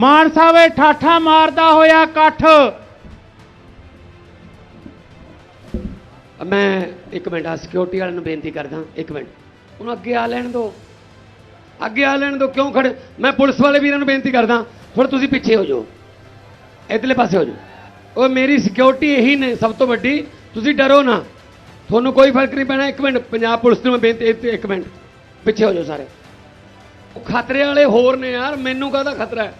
ਮਾਨਸਾ ਸਾਹਿਬ ਠਾਠਾ ਮਾਰਦਾ ਹੋਇਆ ਇਕੱਠ। ਮੈਂ ਇੱਕ ਮਿੰਟ ਆ ਸਿਕਿਉਰਿਟੀ ਵਾਲਿਆਂ ਨੂੰ ਬੇਨਤੀ ਕਰਦਾ, ਇੱਕ ਮਿੰਟ। ਉਹਨੂੰ ਅੱਗੇ ਆ ਲੈਣ ਦਿਓ। ਅੱਗੇ ਆ ਲੈਣ ਦਿਓ, ਕਿਉਂ ਖੜੇ? ਮੈਂ ਪੁਲਿਸ ਵਾਲੇ ਵੀਰਾਂ ਨੂੰ ਬੇਨਤੀ ਕਰਦਾ ਥੋੜਾ ਤੁਸੀਂ ਪਿੱਛੇ ਹੋ ਜਾਓ। ਇਧਰਲੇ ਪਾਸੇ ਹੋ ਜਾਓ। ਉਹ ਮੇਰੀ ਸਿਕਿਉਰਿਟੀ ਇਹੀ ਨੇ, ਸਭ ਤੋਂ ਵੱਡੀ। ਤੁਸੀਂ ਡਰੋ ਨਾ। ਤੁਹਾਨੂੰ ਕੋਈ ਫ਼ਰਕ ਨਹੀਂ ਪੈਣਾ। ਇੱਕ ਮਿੰਟ, ਪੰਜਾਬ ਪੁਲਿਸ ਨੂੰ ਮੈਂ ਬੇਨਤੀ, ਇੱਕ- ਇੱਕ ਮਿੰਟ। ਪਿੱਛੇ ਹੋ ਜਾਓ ਸਾਰੇ। ਉਹ ਖਤਰੇ ਵਾਲੇ ਹੋਰ ਨੇ ਯਾਰ, ਮੈਨੂੰ ਕਾਹਦਾ ਖਤਰਾ ਹੈ?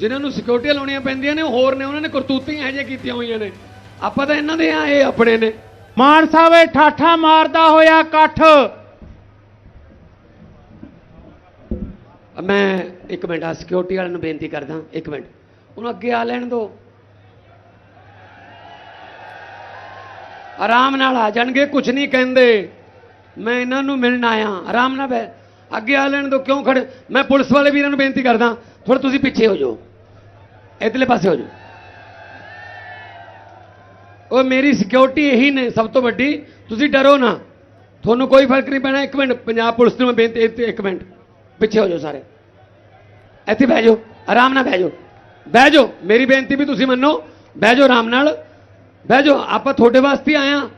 ਜਿਨ੍ਹਾਂ ਨੂੰ ਸਿਕਿਉਰਿਟੀ ਲਾਉਣੀਆਂ ਪੈਂਦੀਆਂ ਨੇ ਉਹ ਹੋਰ ਨੇ ਉਹਨਾਂ ਨੇ ਕਰਤੂਤਾਂ ਇਹੋ ਜਿਹੀਆਂ ਕੀਤੀਆਂ ਹੋਈਆਂ ਨੇ। ਆਪਾਂ ਤਾਂ ਇਹਨਾਂ ਦੇ ਆ ਇਹ ਆਪਣੇ ਨੇ। ਮਾਨ ਸਾਹਿਬ ਇਹ ਠਾਠਾ ਮਾਰਦਾ ਹੋਇਆ ਇਕੱਠ। ਮੈਂ ਇੱਕ ਮਿੰਟ ਆ ਸਿਕਿਉਰਿਟੀ ਵਾਲਿਆਂ ਨੂੰ ਬੇਨਤੀ ਕਰਦਾ ਇੱਕ ਮਿੰਟ। ਉਹਨੂੰ ਅੱਗੇ ਆ ਲੈਣ ਦਿਓ ਆਰਾਮ ਨਾਲ ਆ ਜਾਣਗੇ ਕੁਝ ਨਹੀਂ ਕਹਿੰਦੇ। ਮੈਂ ਇਹਨਾਂ ਨੂੰ ਮਿਲਣ ਆਇਆ ਆਰਾਮ ਨਾਲ ਅੱਗੇ ਆ ਲੈਣ ਦਿਓ ਕਿਉਂ ਖੜੇ? ਮੈਂ ਪੁਲਿਸ ਵਾਲੇ ਵੀਰਾਂ ਨੂੰ ਬੇਨਤੀ ਕਰਦਾ ਥੋੜਾ ਤੁਸੀਂ ਪਿੱਛੇ ਹੋ ਜਾਓ। ਇਧਰਲੇ ਪਾਸੇ ਹੋ ਜਾਓ। ਉਹ ਮੇਰੀ ਸਿਕਿਉਰਿਟੀ ਇਹੀ ਨੇ, ਸਭ ਤੋਂ ਵੱਡੀ। ਤੁਸੀਂ ਡਰੋ ਨਾ। ਤੁਹਾਨੂੰ ਕੋਈ ਫ਼ਰਕ ਨਹੀਂ ਪੈਣਾ। ਇੱਕ ਮਿੰਟ, ਪੰਜਾਬ ਪੁਲਿਸ ਨੂੰ ਮੈਂ ਬੇਨਤੀ ਇੱਕ- ਮਿੰਟ। ਪਿੱਛੇ ਹੋ ਜਾਓ ਸਾਰੇ। ਇੱਥੇ ਬਹਿ ਜਾਓ। ਆਰਾਮ ਨਾਲ ਬਹਿ ਜਾਓ। ਬਹਿ ਜਾਓ। ਮੇਰੀ ਬੇਨਤੀ ਵੀ ਤੁਸੀਂ ਮੰਨੋ। ਬਹਿ ਜਾਓ ਆਰਾਮ ਨਾਲ। ਬਹਿ ਜਾਓ। ਆਪਾਂ ਤੁਹਾਡੇ ਵਾਸਤੇ ਆਏ ਆ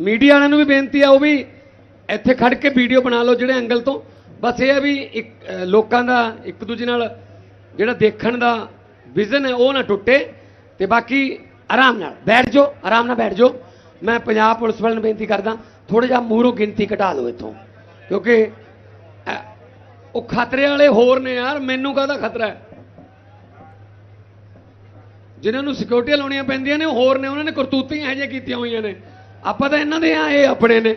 ਮੀਡੀਆ ਵਾਲਿਆਂ ਨੂੰ ਵੀ ਬੇਨਤੀ ਆ, ਉਹ ਵੀ ਇੱਥੇ ਖੜ ਕੇ ਵੀਡੀਓ ਬਣਾ ਲਓ ਜਿਹੜੇ ਐਂਗਲ ਤੋਂ। ਬਸ ਇਹ ਆ ਵੀ ਇੱਕ ਲੋਕਾਂ ਦਾ ਇੱਕ ਦੂਜੇ ਨਾਲ ਜਿਹੜਾ ਦੇਖਣ ਦਾ ਵਿਜ਼ਨ ਹੈ, ਉਹ ਨਾ ਟੁੱਟੇ ਤੇ ਬਾਕੀ ਆਰਾਮ ਨਾਲ ਬੈਠ ਜਾਓ, ਆਰਾਮ ਨਾਲ ਬੈਠ ਜਾਓ। ਮੈਂ ਪੰਜਾਬ ਪੁਲਿਸ ਵਾਲਿਆਂ ਨੂੰ ਬੇਨਤੀ ਕਰਦਾ ਥੋੜਾ ਜਿਹਾ ਮੂਹਰੋਂ ਗਿਣਤੀ ਘਟਾ ਲਓ ਇੱਥੋਂ, ਕਿਉਂਕਿ ਉਹ ਖਤਰੇ ਵਾਲੇ ਹੋਰ ਨੇ ਯਾਰ, ਮੈਨੂੰ ਕਾਹਦਾ ਖਤਰਾ ਹੈ? ਜਿਨ੍ਹਾਂ ਨੂੰ ਸਿਕਿਉਰਿਟੀ ਲਾਉਣੀਆਂ ਪੈਂਦੀਆਂ ਨੇ ਉਹ ਹੋਰ ਨੇ, ਉਹਨਾਂ ਨੇ ਕਰਤੂਤਾਂ ਇਹੋ ਜਿਹੀਆਂ ਕੀਤੀਆਂ ਹੋਈਆਂ ਨੇ। ਆਪਾਂ ਤਾਂ ਇਹਨਾਂ ਦੇ ਆ, ਇਹ ਆਪਣੇ ਨੇ।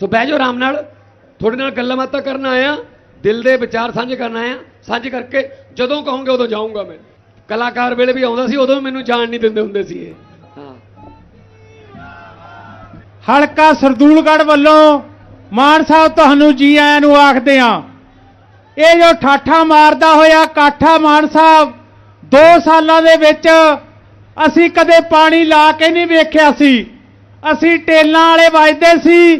ਸੋ ਬਹਿ ਜਾਓ ਆਰਾਮ ਨਾਲ, ਤੁਹਾਡੇ ਨਾਲ ਗੱਲਾਂ ਬਾਤਾਂ ਕਰਨ ਆਇਆ, ਦਿਲ ਦੇ ਵਿਚਾਰ ਸਾਂਝੇ ਕਰਨ ਆਇਆ। ਸਾਂਝੇ ਕਰਕੇ ਜਦੋਂ ਕਹੋਗੇ ਉਦੋਂ ਜਾਊਂਗਾ ਮੈਂ। ਕਲਾਕਾਰ ਵੇਲੇ ਵੀ ਆਉਂਦਾ ਸੀ, ਉਦੋਂ ਮੈਨੂੰ ਜਾਣ ਨਹੀਂ ਦਿੰਦੇ ਹੁੰਦੇ ਸੀ ਇਹ। ਹਾਂ। ਹਲਕਾ ਸਰਦੂਲਗੜ੍ਹ ਵੱਲੋਂ ਮਾਨ ਸਾਹਿਬ ਤੁਹਾਨੂੰ ਜੀ ਆਇਆਂ ਨੂੰ ਆਖਦੇ ਆ ਇਹ ਜੋ ਠਾਠਾ ਮਾਰਦਾ ਹੋਇਆ ਕਾਠਾ ਮਾਨ ਸਾਹਿਬ 2 ਸਾਲਾਂ ਦੇ ਵਿੱਚ ਅਸੀਂ ਕਦੇ ਪਾਣੀ ਲਾ ਕੇ ਨਹੀਂ ਵੇਖਿਆ ਸੀ। ਅਸੀਂ ਟੇਲਾਂ ਵਾਲੇ ਵੱਜਦੇ ਸੀ,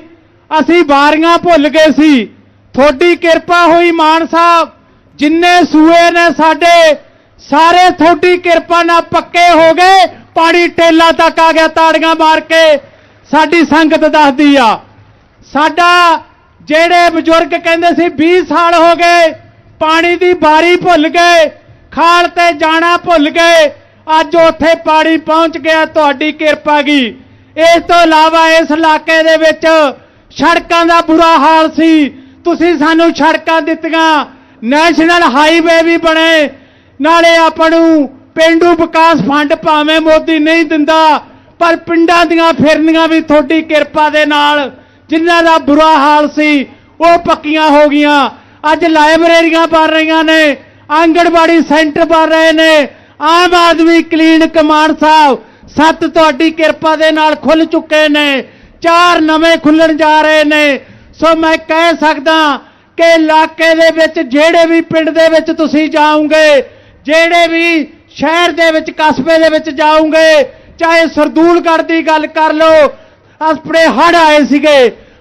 ਅਸੀਂ ਬਾਰੀਆਂ ਭੁੱਲ ਗਏ ਸੀ। ਤੁਹਾਡੀ ਕਿਰਪਾ ਹੋਈ ਮਾਨ ਸਾਹਿਬ ਜਿੰਨੇ ਸੂਏ ਨੇ ਸਾਡੇ, ਸਾਰੇ ਤੁਹਾਡੀ ਕਿਰਪਾ ਨਾਲ ਪੱਕੇ ਹੋ ਗਏ। ਪਾਣੀ ਟੇਲਾਂ ਤੱਕ ਆ ਗਿਆ, ਤਾੜੀਆਂ ਮਾਰ ਕੇ। ਸਾਡੀ ਸੰਗਤ ਦੱਸਦੀ ਆ, ਸਾਡਾ ਜਿਹੜੇ ਬਜ਼ੁਰਗ ਕਹਿੰਦੇ ਸੀ 20 ਸਾਲ ਹੋ ਗਏ, ਪਾਣੀ ਦੀ ਬਾਰੀ ਭੁੱਲ ਗਏ, ਖਾਲ ਤੇ ਜਾਣਾ ਭੁੱਲ ਗਏ। ਅੱਜ ਉੱਥੇ ਪਾਣੀ ਪਹੁੰਚ ਗਿਆ, ਤੁਹਾਡੀ ਕਿਰਪਾ ਗੀ ਇਸ ਤੋਂ ਇਲਾਵਾ ਇਸ ਇਲਾਕੇ ਦੇ ਵਿੱਚ ਸੜਕਾਂ ਦਾ ਬੁਰਾ ਹਾਲ ਸੀ। ਤੁਸੀਂ ਸਾਨੂੰ ਸੜਕਾਂ ਦਿੱਤੀਆਂ ਨੈਸ਼ਨਲ ਹਾਈਵੇ ਵੀ ਬਣੇ। ਨਾਲੇ ਆਪਾਂ ਨੂੰ ਪਿੰਡੂ ਵਿਕਾਸ ਫੰਡ ਭਾਵੇਂ ਮੋਦੀ ਨਹੀਂ ਦਿੰਦਾ, ਪਰ ਪਿੰਡਾਂ ਦੀਆਂ ਫਿਰਨੀਆਂ ਵੀ ਤੁਹਾਡੀ ਕਿਰਪਾ ਦੇ ਨਾਲ। ਜਿਨ੍ਹਾਂ ਦਾ ਬੁਰਾ ਹਾਲ ਸੀ, ਉਹ ਪੱਕੀਆਂ ਹੋ ਗਈਆਂ। ਅੱਜ ਲਾਇਬ੍ਰੇਰੀਆਂ ਬਣ ਰਹੀਆਂ ਨੇ, ਆਂਗਣਵਾੜੀ ਸੈਂਟਰ ਬਣ ਰਹੇ ਨੇ। ਆਮ ਆਦਮੀ ਕਲੀਨ ਮਾਨ ਸਾਹਿਬ, ਸੱਤ ਤੁਹਾਡੀ ਕਿਰਪਾ ਦੇ ਨਾਲ ਖੁੱਲ ਚੁੱਕੇ ਨੇ। ਚਾਰ ਨਵੇਂ ਖੁੱਲਣ ਜਾ ਰਹੇ ਨੇ। ਸੋ ਮੈਂ ਕਹਿ ਸਕਦਾ ਕਿ ਇਲਾਕੇ ਦੇ ਵਿੱਚ ਜਿਹੜੇ ਵੀ ਪਿੰਡ ਦੇ ਵਿੱਚ ਤੁਸੀਂ ਜਾਓਗੇ, ਜਿਹੜੇ ਵੀ ਸ਼ਹਿਰ ਦੇ ਵਿੱਚ, ਕਸਬੇ ਦੇ ਵਿੱਚ ਜਾਓਗੇ, ਚਾਹੇ ਸਰਦੂਲਗੜ੍ਹ ਦੀ ਗੱਲ ਕਰ ਲਓ, ਆਪਣੇ ਹੜ ਆਏ ਸੀਗੇ।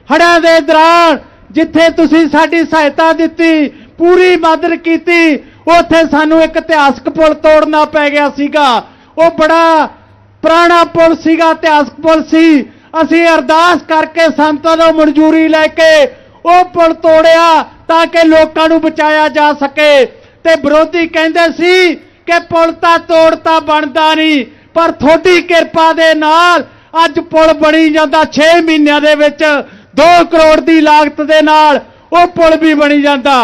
ਹੜਾਂ ਦੇ ਦੌਰਾਨ ਜਿੱਥੇ ਤੁਸੀਂ ਸਾਡੀ ਸਹਾਇਤਾ ਦਿੱਤੀ, ਪੂਰੀ ਮਦਦ ਕੀਤੀ, ਉੱਥੇ ਸਾਨੂੰ ਇੱਕ ਇਤਿਹਾਸਕ ਪੁਲ ਤੋੜਨਾ ਪੈ ਗਿਆ ਸੀਗਾ। ਉਹ ਬੜਾ ਪੁਰਾਣਾ ਪੁਲ ਸੀਗਾ, ਇਤਿਹਾਸਕ ਪੁਲ ਸੀ। ਅਸੀਂ ਅਰਦਾਸ ਕਰਕੇ ਸੰਤਾਂ ਤੋਂ ਮਨਜ਼ੂਰੀ ਲੈ ਕੇ ਉਹ ਪੁਲ ਤੋੜਿਆ ਤਾਂ ਕਿ ਲੋਕਾਂ ਨੂੰ ਬਚਾਇਆ ਜਾ ਸਕੇ। ਤੇ ਵਿਰੋਧੀ ਕਹਿੰਦੇ ਸੀ ਕਿ ਪੁਲ ਤਾਂ ਤੋੜਤਾ ਬਣਦਾ ਨਹੀਂ, ਪਰ ਤੁਹਾਡੀ ਕਿਰਪਾ ਦੇ ਨਾਲ ਅੱਜ ਪੁਲ ਬਣੀ ਜਾਂਦਾ 6 ਮਹੀਨਿਆਂ ਦੇ ਵਿੱਚ। 2 ਕਰੋੜ ਦੀ ਲਾਗਤ ਦੇ ਨਾਲ ਉਹ ਪੁਲ ਵੀ ਬਣੀ ਜਾਂਦਾ।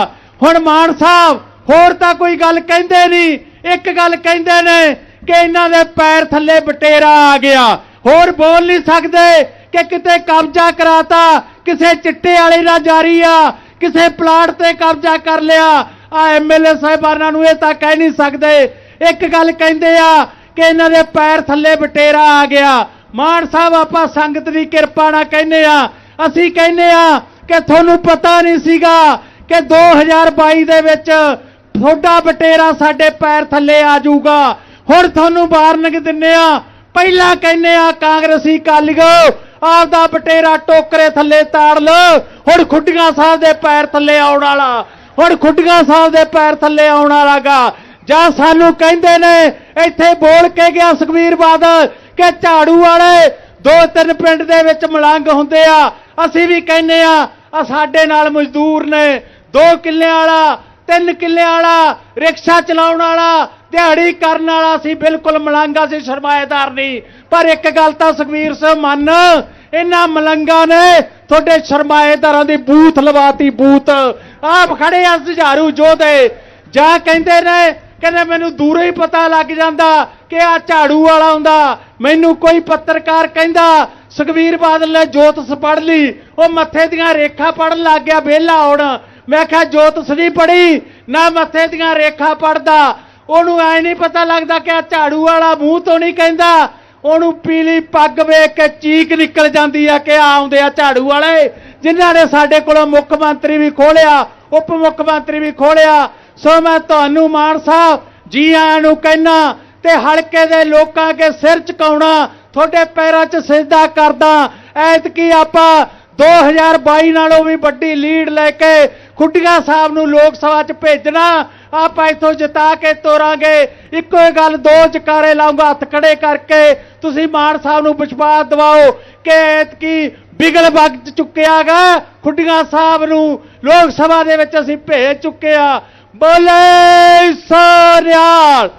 ਹੁਣ ਮਾਨ ਸਾਹਿਬ, ਹੋਰ ਤਾਂ ਕੋਈ ਗੱਲ ਕਹਿੰਦੇ ਨਹੀਂ। ਇੱਕ ਗੱਲ ਕਹਿੰਦੇ ਨੇ ਕਿ ਇਹਨਾਂ ਦੇ ਪੈਰ ਥੱਲੇ ਬਟੇਰਾ ਆ ਗਿਆ। ਹੋਰ ਬੋਲ ਨਹੀਂ ਸਕਦੇ ਕਿ ਕਿਤੇ ਕਬਜ਼ਾ ਕਰਾਤਾ ਕਿਸੇ ਚਿੱਟੇ ਵਾਲੇ ਨਾਲ ਜਾਰੀ ਆ, ਕਿਸੇ ਪਲਾਟ ਤੇ ਕਬਜ਼ਾ ਕਰ ਲਿਆ। ਆ ਐਮਐਲਏ ਸਾਹਿਬਾਨਾਂ ਨੂੰ ਇਹ ਤਾਂ ਕਹਿ ਨਹੀਂ ਸਕਦੇ। ਇੱਕ ਗੱਲ ਕਹਿੰਦੇ ਆ ਕਿ ਇਹਨਾਂ ਦੇ ਪੈਰ ਥੱਲੇ ਬਟੇਰਾ ਆ ਗਿਆ। ਮਾਨ ਸਾਹਿਬ, ਆਪਾਂ ਸੰਗਤ ਦੀ ਕਿਰਪਾ ਨਾਲ ਕਹਿੰਦੇ ਆ। ਅਸੀਂ ਕਹਿੰਦੇ ਆ ਕਿ ਤੁਹਾਨੂੰ ਪਤਾ ਨਹੀਂ ਸੀਗਾ ਕਿ 2022 ਦੇ ਵਿੱਚ ਤੁਹਾਡਾ ਬਟੇਰਾ ਸਾਡੇ ਪੈਰ ਥੱਲੇ ਆ ਜਾਊਗਾ। ਹੁਣ ਤੁਹਾਨੂੰ ਵਾਰਨਿੰਗ ਦਿੰਨੇ ਆ। ਪਹਿਲਾਂ ਕਹਿੰਦੇ ਆ, ਕਾਂਗਰਸੀ ਕਾਲੀਓ ਆਪਦਾ ਬਟੇਰਾ ਟੋਕਰੇ ਥੱਲੇ ਤਾੜ ਲਓ ਹੁਣ ਖੁੱਡੀਆਂ ਸਾਹਿਬ ਦੇ ਪੈਰ ਥੱਲੇ ਆਉਣ ਵਾਲਾ, ਹੁਣ ਖੁੱਡੀਆਂ ਸਾਹਿਬ ਦੇ ਪੈਰ ਥੱਲੇ ਆਉਣ ਵਾਲਾਗਾ। ਜਾਂ ਸਾਨੂੰ ਕਹਿੰਦੇ ਨੇ, ਇੱਥੇ ਬੋਲ ਕੇ ਗਿਆ ਸੁਖਬੀਰ ਬਾਦਲ ਕਿ ਝਾੜੂ ਵਾਲੇ ਦੋ ਤਿੰਨ ਪਿੰਡ ਦੇ ਵਿੱਚ ਮਲੰਗ ਹੁੰਦੇ ਆ। ਅਸੀਂ ਵੀ ਕਹਿੰਦੇ ਆ ਆ ਸਾਡੇ ਨਾਲ ਮਜ਼ਦੂਰ ਨੇ, ਦੋ ਕਿੱਲਿਆਂ ਵਾਲਾ, ਤਿੰਨ ਕਿੱਲਿਆਂ ਵਾਲਾ, ਰਿਕਸ਼ਾ ਚਲਾਉਣ ਵਾਲਾ ਦਿਹਾੜੀ ਕਰਨ ਵਾਲਾ ਸੀ, ਬਿਲਕੁਲ ਮਲੰਗਾ ਸੀ, ਸਰਮਾਏਦਾਰ ਨਹੀਂ। ਪਰ ਇੱਕ ਗੱਲ ਤਾਂ ਸੁਖਵੀਰ ਸਿੰਘ ਮੰਨ, ਇਹਨਾਂ ਮਲੰਗਾ ਨੇ ਤੁਹਾਡੇ ਸਰਮਾਏਦਾਰਾਂ ਦੀ ਬੂਥ ਲਵਾਤੀ, ਬੂਥ। ਆਪ ਖੜੇ ਆ ਜੁਝਾਰੂ ਜੋਧੇ ਜਾਂ ਕਹਿੰਦੇ ਨੇ, ਕਹਿੰਦੇ ਮੈਨੂੰ ਦੂਰੋਂ ਹੀ ਪਤਾ ਲੱਗ ਜਾਂਦਾ ਕਿ ਆ ਝਾੜੂ ਵਾਲਾ ਹੁੰਦਾ। ਮੈਨੂੰ ਕੋਈ ਪੱਤਰਕਾਰ ਕਹਿੰਦਾ ਸੁਖਵੀਰ ਬਾਦਲ ਨੇ ਜੋਤਸ ਪੜ੍ਹ ਲਈ। ਉਹ ਮੱਥੇ ਦੀਆਂ ਰੇਖਾ ਪੜਨ ਲੱਗ ਗਿਆ, ਵਿਹਲਾ ਹੁਣ। ਮੈਂ ਕਿਹਾ, ਜੋਤਸ ਨਹੀਂ ਪੜੀ ਨਾ ਮੱਥੇ ਦੀਆਂ ਰੇਖਾ ਪੜਦਾ ਉਹਨੂੰ ਐ ਨਹੀਂ ਪਤਾ ਲੱਗਦਾ ਕਿ ਆ ਝਾੜੂ ਵਾਲਾ ਮੂੰਹ ਤੋਂ ਨਹੀਂ ਕਹਿੰਦਾ। ਉਹਨੂੰ ਪੀਲੀ ਪੱਗ ਵੇਖ ਕੇ ਚੀਕ ਨਿਕਲ ਜਾਂਦੀ ਆ ਕਿ ਆ ਆਉਂਦੇ ਆ ਝਾੜੂ ਵਾਲੇ। ਜਿਨ੍ਹਾਂ ਨੇ ਸਾਡੇ ਕੋਲੋਂ ਮੁੱਖ ਮੰਤਰੀ ਵੀ ਖੋਲਿਆ, ਉਪ ਮੁੱਖ ਮੰਤਰੀ ਵੀ ਖੋਲਿਆ। ਸੋ ਮੈਂ ਤੁਹਾਨੂੰ ਮਾਨ ਸਾਹਿਬ ਜੀ ਆਇਆਂ ਨੂੰ ਕਹਿਣਾ ਤੇ ਹਲਕੇ ਦੇ ਲੋਕਾਂ ਕੇ ਸਿਰ ਝੁਕਾਉਣਾ, ਤੁਹਾਡੇ ਪੈਰਾਂ 'ਚ ਸਿਜਦਾ ਕਰਦਾ। ਐਤਕੀ ਆਪਾਂ 2022 ਨਾਲੋਂ ਵੀ ਵੱਡੀ ਲੀਡ ਲੈ ਕੇ ਖੁੱਡੀਆਂ ਸਾਹਿਬ ਨੂੰ ਲੋਕ ਸਭਾ 'ਚ ਭੇਜਣਾ, ਆਪਾਂ ਇੱਥੋਂ ਜਿਤਾ ਕੇ ਤੋਰਾਂਗੇ। ਇੱਕੋ ਹੀ ਗੱਲ, ਦੋ ਜਕਾਰੇ ਲਾਉਂਗਾ ਹੱਥ ਖੜੇ ਕਰਕੇ। ਤੁਸੀਂ ਮਾਨ ਸਾਹਿਬ ਨੂੰ ਵਿਸ਼ਵਾਸ ਦਿਵਾਓ ਕਿ ਐਤਕੀ ਬਿਗਲ ਵਗ ਚੁੱਕਿਆਗਾ ਖੁੱਡੀਆਂ ਸਾਹਿਬ ਨੂੰ ਲੋਕ ਸਭਾ ਦੇ ਵਿੱਚ ਅਸੀਂ ਭੇਜ ਚੁੱਕੇ ਆ। ਬੋਲੇ ਸੋਨਿਆਲ